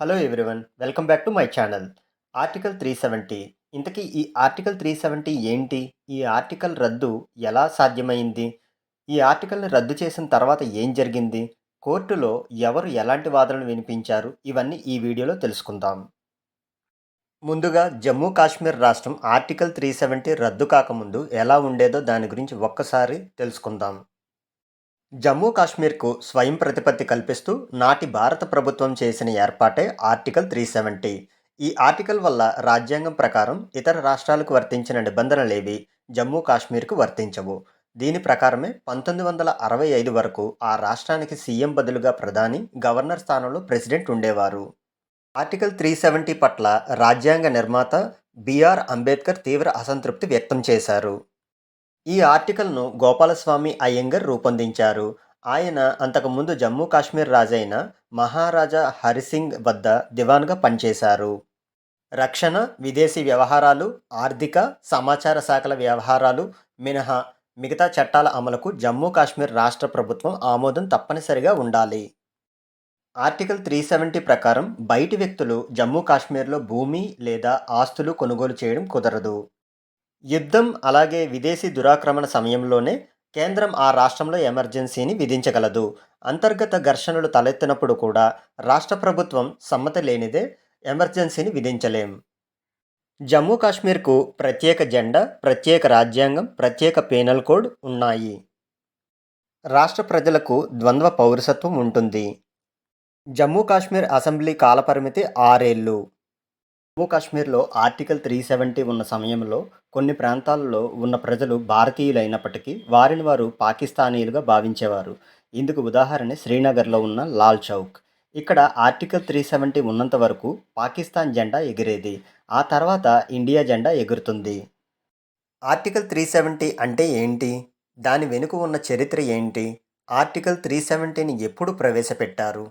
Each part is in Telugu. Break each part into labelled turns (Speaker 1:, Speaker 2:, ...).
Speaker 1: Hello everyone welcome back to my channel article three seventy ఇంతకీ ఈ ఆర్టికల్ త్రీ సెవెంటీ ఏంటి? ఈ ఆర్టికల్ రద్దు ఎలా సాధ్యమైంది? ఈ ఆర్టికల్ని రద్దు చేసిన తర్వాత ఏం జరిగింది? కోర్టులో ఎవరు ఎలాంటి వాదనలు వినిపించారు? ఇవన్నీ ఈ వీడియోలో తెలుసుకుందాం. ముందుగా జమ్మూ కాశ్మీర్ రాష్ట్రం ఆర్టికల్ త్రీ సెవెంటీ రద్దు కాకముందు ఎలా ఉండేదో దాని గురించి ఒక్కసారి తెలుసుకుందాం. జమ్మూ కాశ్మీర్కు స్వయం ప్రతిపత్తి కల్పిస్తూ నాటి భారత ప్రభుత్వం చేసిన ఏర్పాటే ఆర్టికల్ త్రీ సెవెంటీ. ఈ ఆర్టికల్ వల్ల రాజ్యాంగం ప్రకారం ఇతర రాష్ట్రాలకు వర్తించిన నిబంధనలేవి జమ్మూ కాశ్మీర్కు వర్తించవు. దీని ప్రకారమే పంతొమ్మిది వందల అరవై ఐదు వరకు ఆ రాష్ట్రానికి సీఎం బదులుగా ప్రధాని గవర్నర్ స్థానంలో ప్రెసిడెంట్ ఉండేవారు. ఆర్టికల్ త్రీ సెవెంటీ పట్ల రాజ్యాంగ నిర్మాత బిఆర్ అంబేద్కర్ తీవ్ర అసంతృప్తి వ్యక్తం చేశారు. ఈ ఆర్టికల్ను గోపాలస్వామి అయ్యంగర్ రూపొందించారు. ఆయన అంతకుముందు జమ్మూ కాశ్మీర్ రాజైన మహారాజా హరిసింగ్ వద్ద దివాన్గా పనిచేశారు. రక్షణ విదేశీ వ్యవహారాలు ఆర్థిక సమాచార శాఖల వ్యవహారాలు మినహా మిగతా చట్టాల అమలుకు జమ్మూ కాశ్మీర్ రాష్ట్ర ప్రభుత్వం ఆమోదం తప్పనిసరిగా ఉండాలి. ఆర్టికల్ త్రీ సెవెంటీ ప్రకారం బయటి వ్యక్తులు జమ్మూ కాశ్మీర్లో భూమి లేదా ఆస్తులు కొనుగోలు చేయడం కుదరదు. యుద్ధం అలాగే విదేశీ దురాక్రమణ సమయంలోనే కేంద్రం ఆ రాష్ట్రంలో ఎమర్జెన్సీని విధించగలదు. అంతర్గత ఘర్షణలు తలెత్తినప్పుడు కూడా రాష్ట్ర ప్రభుత్వం సమ్మతి లేనిదే ఎమర్జెన్సీని విధించలేం. జమ్మూ కాశ్మీర్కు ప్రత్యేక జెండా ప్రత్యేక రాజ్యాంగం ప్రత్యేక పేనల్ కోడ్ ఉన్నాయి. రాష్ట్ర ప్రజలకు ద్వంద్వ పౌరసత్వం ఉంటుంది. జమ్మూ కాశ్మీర్ అసెంబ్లీ కాలపరిమితి ఆరేళ్ళు. జమ్మూ కాశ్మీర్లో ఆర్టికల్ త్రీ సెవెంటీ ఉన్న సమయంలో కొన్ని ప్రాంతాల్లో ఉన్న ప్రజలు భారతీయులైనప్పటికీ వారిని వారు పాకిస్తానీయులుగా భావించేవారు. ఇందుకు ఉదాహరణ శ్రీనగర్లో ఉన్న లాల్ చౌక్. ఇక్కడ ఆర్టికల్ త్రీ సెవెంటీ ఉన్నంత వరకు పాకిస్తాన్ జెండా ఎగిరేది. ఆ తర్వాత ఇండియా జెండా ఎగురుతుంది. ఆర్టికల్ త్రీ సెవెంటీ అంటే ఏంటి? దాని వెనుక ఉన్న చరిత్ర ఏంటి? ఆర్టికల్ త్రీ సెవెంటీని ఎప్పుడు ప్రవేశపెట్టారు?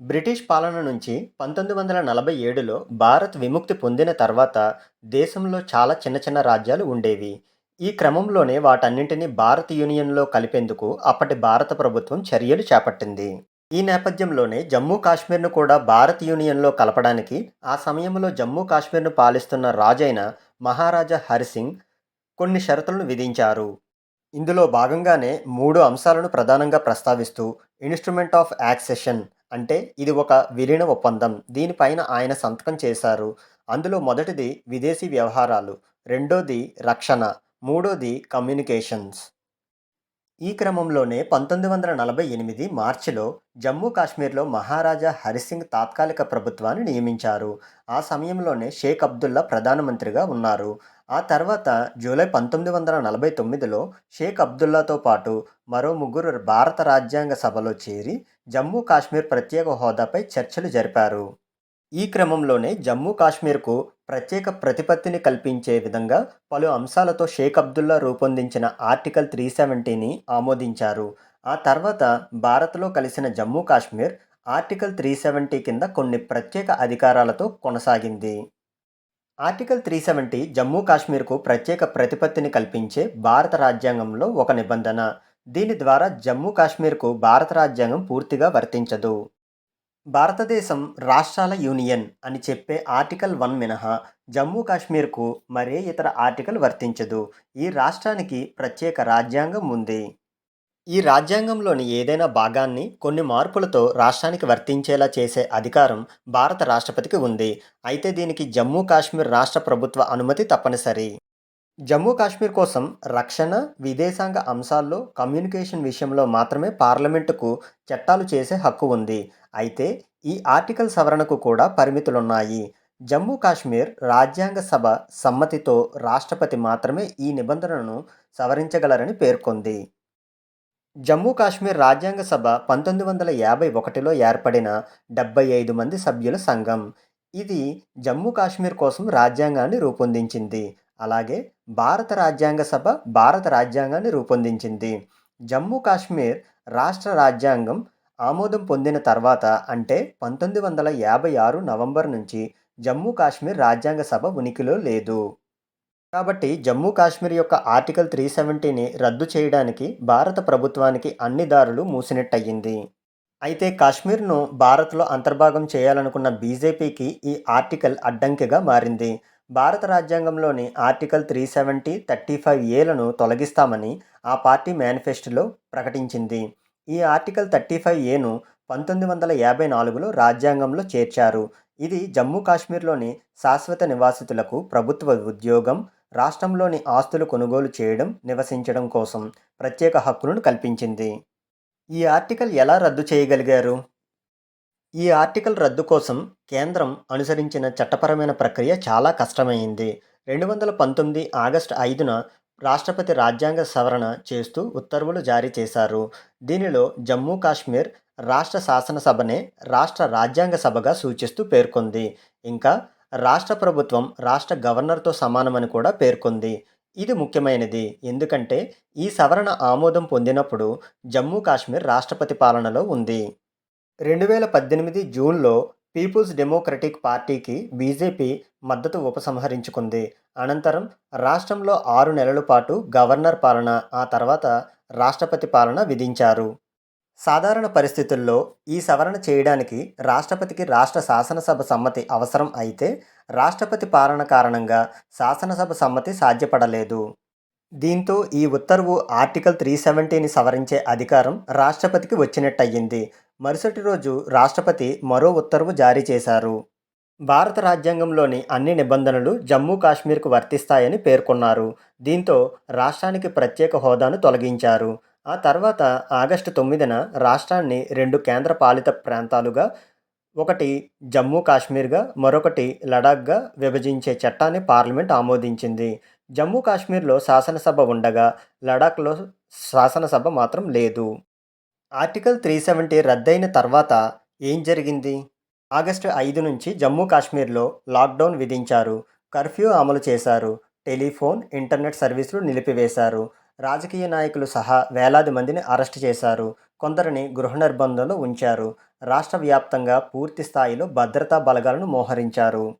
Speaker 1: బ్రిటిష్ పాలన నుంచి పంతొమ్మిది వందల నలభై ఏడులో భారత్ విముక్తి పొందిన తర్వాత దేశంలో చాలా చిన్న చిన్న రాజ్యాలు ఉండేవి. ఈ క్రమంలోనే వాటన్నింటినీ భారత్ యూనియన్లో కలిపేందుకు అప్పటి భారత ప్రభుత్వం చర్యలు చేపట్టింది. ఈ నేపథ్యంలోనే జమ్మూ కాశ్మీర్ను కూడా భారత్ యూనియన్లో కలపడానికి ఆ సమయంలో జమ్మూ కాశ్మీర్ను పాలిస్తున్న రాజైన మహారాజా హరిసింగ్ కొన్ని షరతులను విధించారు. ఇందులో భాగంగానే మూడు అంశాలను ప్రధానంగా ప్రస్తావిస్తూ ఇన్స్ట్రుమెంట్ ఆఫ్ యాక్సెషన్ అంటే ఇది ఒక విలీన ఒప్పందం. దీనిపైన ఆయన సంతకం చేశారు. అందులో మొదటిది విదేశీ వ్యవహారాలు రెండోది రక్షణ మూడోది కమ్యూనికేషన్స్. ఈ క్రమంలోనే పంతొమ్మిది వందల నలభై ఎనిమిది మార్చిలో జమ్మూ కాశ్మీర్లో మహారాజా హరిసింగ్ తాత్కాలిక ప్రభుత్వాన్ని నియమించారు. ఆ సమయంలోనే షేక్ అబ్దుల్లా ప్రధానమంత్రిగా ఉన్నారు. ఆ తర్వాత జూలై పంతొమ్మిది వందల నలభై తొమ్మిదిలో షేక్ అబ్దుల్లాతో పాటు మరో ముగ్గురు భారత రాజ్యాంగ సభలో చేరి జమ్మూ కాశ్మీర్ ప్రత్యేక హోదాపై చర్చలు జరిపారు. ఈ క్రమంలోనే జమ్మూ కాశ్మీర్కు ప్రత్యేక ప్రతిపత్తిని కల్పించే విధంగా పలు అంశాలతో షేక్ అబ్దుల్లా రూపొందించిన ఆర్టికల్ త్రీ సెవెంటీని ఆమోదించారు. ఆ తర్వాత భారత్లో కలిసిన Jammu Kashmir article three seventy కింద కొన్ని ప్రత్యేక అధికారాలతో కొనసాగింది. ఆర్టికల్ త్రీ సెవెంటీ జమ్మూ కాశ్మీర్కు ప్రత్యేక ప్రతిపత్తిని కల్పించే భారత రాజ్యాంగంలో ఒక నిబంధన. దీని ద్వారా జమ్మూ కాశ్మీర్కు భారత రాజ్యాంగం పూర్తిగా వర్తించదు. భారతదేశం రాష్ట్రాల యూనియన్ అని చెప్పే ఆర్టికల్ వన్ మినహా జమ్మూ కాశ్మీర్కు మరే ఇతర ఆర్టికల్ వర్తించదు. ఈ రాష్ట్రానికి ప్రత్యేక రాజ్యాంగం ఉంది. ఈ రాజ్యాంగంలోని ఏదైనా భాగాన్ని కొన్ని మార్పులతో రాష్ట్రానికి వర్తించేలా చేసే అధికారం భారత రాష్ట్రపతికి ఉంది. అయితే దీనికి జమ్మూ కాశ్మీర్ రాష్ట్ర ప్రభుత్వ అనుమతి తప్పనిసరి. జమ్మూ కాశ్మీర్ కోసం రక్షణ విదేశాంగ అంశాల్లో కమ్యూనికేషన్ విషయంలో మాత్రమే పార్లమెంటుకు చట్టాలు చేసే హక్కు ఉంది. అయితే ఈ ఆర్టికల్ సవరణకు కూడా పరిమితులున్నాయి. జమ్మూ కాశ్మీర్ రాజ్యాంగ సభ సమ్మతితో రాష్ట్రపతి మాత్రమే ఈ నిబంధనను సవరించగలరని పేర్కొంది. జమ్మూ కాశ్మీర్ రాజ్యాంగ సభ పంతొమ్మిది వందల యాభై ఒకటిలో ఏర్పడిన డెబ్బై ఐదు మంది సభ్యుల సంఘం. ఇది జమ్మూ కాశ్మీర్ కోసం రాజ్యాంగాన్ని రూపొందించింది. అలాగే భారత రాజ్యాంగ సభ భారత రాజ్యాంగాన్ని రూపొందించింది. జమ్మూ కాశ్మీర్ రాష్ట్ర రాజ్యాంగం ఆమోదం పొందిన తర్వాత అంటే పంతొమ్మిది వందల యాభై ఆరు నవంబర్ నుంచి జమ్మూ కాశ్మీర్ రాజ్యాంగ సభ ఉనికిలో లేదు. కాబట్టి జమ్మూ కాశ్మీర్ యొక్క ఆర్టికల్ త్రీ సెవెంటీని రద్దు చేయడానికి భారత ప్రభుత్వానికి అన్ని దారులు మూసినట్టయింది. అయితే కాశ్మీర్ను భారత్లో అంతర్భాగం చేయాలనుకున్న బీజేపీకి ఈ ఆర్టికల్ అడ్డంకిగా మారింది. భారత రాజ్యాంగంలోని article three seventy thirty five ఏలను తొలగిస్తామని ఆ పార్టీ మేనిఫెస్టోలో ప్రకటించింది. ఈ ఆర్టికల్ థర్టీ ఫైవ్ ఏను పంతొమ్మిది వందల యాభై నాలుగులో రాజ్యాంగంలో చేర్చారు. ఇది జమ్మూ కాశ్మీర్లోని శాశ్వత నివాసితులకు ప్రభుత్వ ఉద్యోగం రాష్ట్రంలోని ఆస్తులు కొనుగోలు చేయడం నివసించడం కోసం ప్రత్యేక హక్కులను కల్పించింది. ఈ ఆర్టికల్ ఎలా రద్దు చేయగలిగారు? ఈ ఆర్టికల్ రద్దు కోసం కేంద్రం అనుసరించిన చట్టపరమైన ప్రక్రియ చాలా కష్టమైంది. రెండు వందల పంతొమ్మిది ఆగస్టు ఐదున రాష్ట్రపతి రాజ్యాంగ సవరణ చేస్తూ ఉత్తర్వులు జారీ చేశారు. దీనిలో జమ్మూ కాశ్మీర్ రాష్ట్ర శాసనసభనే రాష్ట్ర రాజ్యాంగ సభగా సూచిస్తూ పేర్కొంది. ఇంకా రాష్ట్ర ప్రభుత్వం రాష్ట్ర గవర్నర్తో సమానమని కూడా పేర్కొంది. ఇది ముఖ్యమైనది. ఎందుకంటే ఈ సవరణ ఆమోదం పొందినప్పుడు జమ్మూ కాశ్మీర్ రాష్ట్రపతి పాలనలో ఉంది. రెండు వేల పద్దెనిమిది జూన్లో పీపుల్స్ డెమోక్రటిక్ పార్టీకి బీజేపీ మద్దతు ఉపసంహరించుకుంది. అనంతరం రాష్ట్రంలో ఆరు నెలల పాటు గవర్నర్ పాలన ఆ తర్వాత రాష్ట్రపతి పాలన విధించారు. సాధారణ పరిస్థితుల్లో ఈ సవరణ చేయడానికి రాష్ట్రపతికి రాష్ట్ర శాసనసభ సమ్మతి అవసరం అయితే రాష్ట్రపతి పాలన కారణంగా శాసనసభ సమ్మతి సాధ్యపడలేదు. దీంతో ఈ ఉత్తర్వు ఆర్టికల్ త్రీ సెవెంటీని సవరించే అధికారం రాష్ట్రపతికి వచ్చినట్టయింది. మరుసటి రోజు రాష్ట్రపతి మరో ఉత్తర్వు జారీ చేశారు. భారత రాజ్యాంగంలోని అన్ని నిబంధనలు జమ్మూ కాశ్మీర్కు వర్తిస్తాయని పేర్కొన్నారు. దీంతో రాష్ట్రానికి ప్రత్యేక హోదాను తొలగించారు. ఆ తర్వాత ఆగస్టు తొమ్మిదిన రాష్ట్రాన్ని రెండు కేంద్ర పాలిత ప్రాంతాలుగా ఒకటి జమ్మూ కాశ్మీర్గా మరొకటి లడాఖ్గా విభజించే చట్టాన్ని పార్లమెంట్ ఆమోదించింది. జమ్మూ కాశ్మీర్లో శాసనసభ ఉండగా లడాఖ్లో శాసనసభ మాత్రం లేదు. ఆర్టికల్ త్రీ సెవెంటీ రద్దయిన తర్వాత ఏం జరిగింది? ఆగస్టు ఐదు నుంచి జమ్మూ కాశ్మీర్లో లాక్డౌన్ విధించారు. కర్ఫ్యూ అమలు చేశారు. టెలిఫోన్ ఇంటర్నెట్ సర్వీసులు నిలిపివేశారు. రాజకీయ నాయకులు సహా వేలాది మందిని అరెస్ట్ చేశారు. కొందరిని గృహ నిర్బంధంలో ఉంచారు. రాష్ట్ర వ్యాప్తంగా పూర్తి స్థాయిలో భద్రతా బలగాలను మోహరించారు.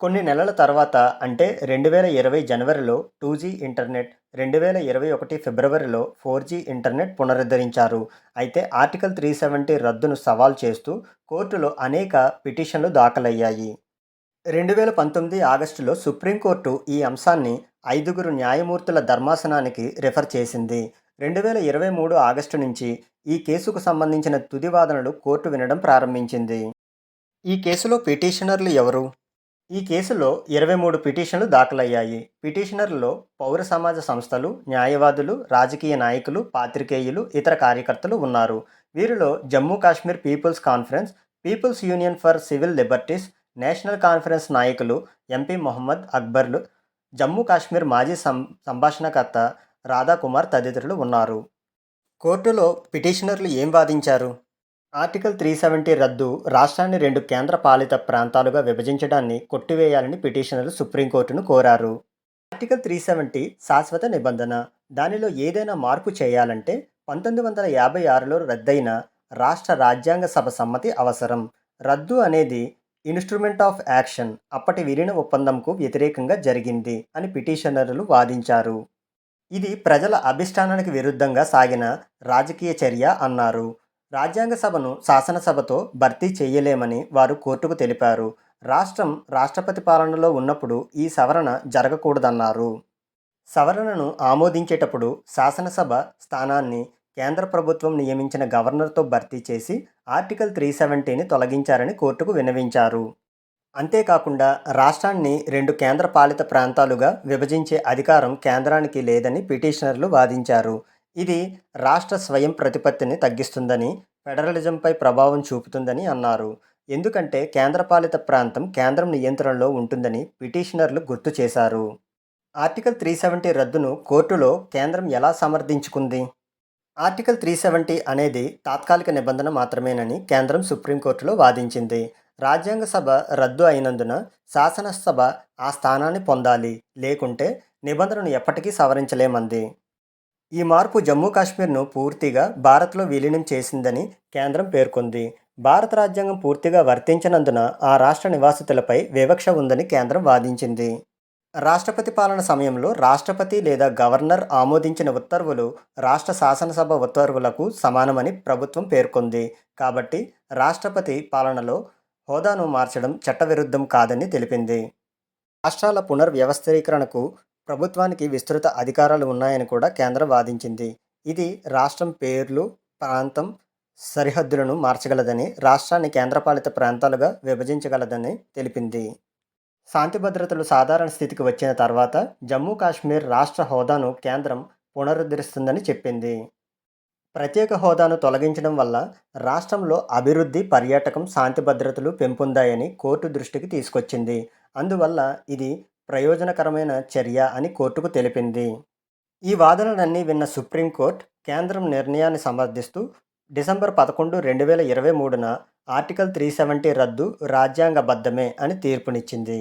Speaker 1: కొన్ని నెలల తర్వాత అంటే రెండు వేల ఇరవై జనవరిలో టూ జీ ఇంటర్నెట్ రెండు వేల ఇరవై ఒకటి ఫిబ్రవరిలో ఫోర్ జీ ఇంటర్నెట్ పునరుద్ధరించారు. అయితే ఆర్టికల్ త్రీ సెవెంటీ రద్దును సవాల్ చేస్తూ కోర్టులో అనేక పిటిషన్లు దాఖలయ్యాయి. రెండు వేల పంతొమ్మిది ఆగస్టులో సుప్రీంకోర్టు ఈ అంశాన్ని ఐదుగురు న్యాయమూర్తుల ధర్మాసనానికి రిఫర్ చేసింది. రెండు వేల ఇరవై మూడు ఆగస్టు నుంచి ఈ కేసుకు సంబంధించిన తుది వాదనలు కోర్టు వినడం ప్రారంభించింది. ఈ కేసులో పిటిషనర్లు ఎవరు? ఈ కేసులో ఇరవై మూడు పిటిషన్లు దాఖలయ్యాయి. పిటిషనర్లలో పౌర సమాజ సంస్థలు న్యాయవాదులు రాజకీయ నాయకులు పాత్రికేయులు ఇతర కార్యకర్తలు ఉన్నారు. వీరిలో Jammu Kashmir people's conference people's union for civil liberties national conference నాయకులు ఎంపీ మొహమ్మద్ అక్బర్లు జమ్మూ కాశ్మీర్ మాజీ సం సంభాషణకర్త రాధాకుమార్ తదితరులు ఉన్నారు. కోర్టులో పిటిషనర్లు ఏం వాదించారు? ఆర్టికల్ త్రీ సెవెంటీ రద్దు రాష్ట్రాన్ని రెండు కేంద్ర పాలిత ప్రాంతాలుగా విభజించడాన్ని కొట్టివేయాలని పిటిషనర్లు సుప్రీంకోర్టును కోరారు. ఆర్టికల్ త్రీ సెవెంటీ శాశ్వత నిబంధన. దానిలో ఏదైనా మార్పు చేయాలంటే పంతొమ్మిది వందల యాభై ఆరులో రద్దయిన రాష్ట్ర రాజ్యాంగ సభ సమ్మతి అవసరం. రద్దు అనేది ఇన్స్ట్రుమెంట్ ఆఫ్ యాక్షన్. అప్పటి విలీన ఒప్పందంకు వ్యతిరేకంగా జరిగింది అని పిటిషనర్లు వాదించారు. ఇది ప్రజల అభిష్టానానికి విరుద్ధంగా సాగిన రాజకీయ చర్య అన్నారు. రాజ్యాంగ సభను శాసనసభతో భర్తీ చేయలేమని వారు కోర్టుకు తెలిపారు. రాష్ట్రం రాష్ట్రపతి పాలనలో ఉన్నప్పుడు ఈ సవరణ జరగకూడదన్నారు. సవరణను ఆమోదించేటప్పుడు శాసనసభ స్థానాన్ని కేంద్ర ప్రభుత్వం నియమించిన గవర్నర్తో భర్తీ చేసి ఆర్టికల్ త్రీ సెవెంటీని తొలగించారని కోర్టుకు విన్నవించారు. అంతేకాకుండా రాష్ట్రాన్ని రెండు కేంద్ర పాలిత ప్రాంతాలుగా విభజించే అధికారం కేంద్రానికి లేదని పిటిషనర్లు వాదించారు. ఇది రాష్ట్ర స్వయం ప్రతిపత్తిని తగ్గిస్తుందని ఫెడరలిజంపై ప్రభావం చూపుతుందని అన్నారు. ఎందుకంటే కేంద్రపాలిత ప్రాంతం కేంద్రం నియంత్రణలో ఉంటుందని పిటిషనర్లు గుర్తు చేశారు. ఆర్టికల్ త్రీ సెవెంటీ రద్దును కోర్టులో కేంద్రం ఎలా సమర్థించుకుంది? ఆర్టికల్ త్రీ సెవెంటీ అనేది తాత్కాలిక నిబంధన మాత్రమేనని కేంద్రం సుప్రీంకోర్టులో వాదించింది. రాజ్యాంగ సభ రద్దు అయినందున శాసనసభ ఆ స్థానాన్ని పొందాలి. లేకుంటే నిబంధనను ఎప్పటికీ సవరించలేమంది. ఈ మార్పు జమ్మూ కాశ్మీర్ను పూర్తిగా భారత్లో విలీనం చేసిందని కేంద్రం పేర్కొంది. భారత రాజ్యాంగం పూర్తిగా వర్తించినందున ఆ రాష్ట్ర నివాసితులపై వివక్ష ఉందని కేంద్రం వాదించింది. రాష్ట్రపతి పాలన సమయంలో రాష్ట్రపతి లేదా గవర్నర్ ఆమోదించిన ఉత్తర్వులు రాష్ట్ర శాసనసభ ఉత్తర్వులకు సమానమని ప్రభుత్వం పేర్కొంది. కాబట్టి రాష్ట్రపతి పాలనలో హోదాను మార్చడం చట్టవిరుద్ధం కాదని తెలిపింది. రాష్ట్రాల పునర్వ్యవస్థీకరణకు ప్రభుత్వానికి విస్తృత అధికారాలు ఉన్నాయని కూడా కేంద్రం వాదించింది. ఇది రాష్ట్రం పేర్లు ప్రాంతం సరిహద్దులను మార్చగలదని రాష్ట్రాన్ని కేంద్రపాలిత ప్రాంతాలుగా విభజించగలదని తెలిపింది. శాంతి భద్రతలు సాధారణ స్థితికి వచ్చిన తర్వాత జమ్మూ కాశ్మీర్ రాష్ట్ర హోదాను కేంద్రం పునరుద్ధరిస్తుందని చెప్పింది. ప్రత్యేక హోదాను తొలగించడం వల్ల రాష్ట్రంలో అభివృద్ధి పర్యాటకం శాంతి భద్రతలు పెంపొందాయని కోర్టు దృష్టికి తీసుకొచ్చింది. అందువల్ల ఇది ప్రయోజనకరమైన చర్య అని కోర్టుకు తెలిపింది. ఈ వాదనలన్నీ విన్న సుప్రీంకోర్టు కేంద్రం నిర్ణయాన్ని సమర్థిస్తూ డిసెంబర్ పదకొండు రెండు వేల ఇరవై మూడున ఆర్టికల్ త్రీ సెవెంటీ రద్దు రాజ్యాంగబద్ధమే అని తీర్పునిచ్చింది.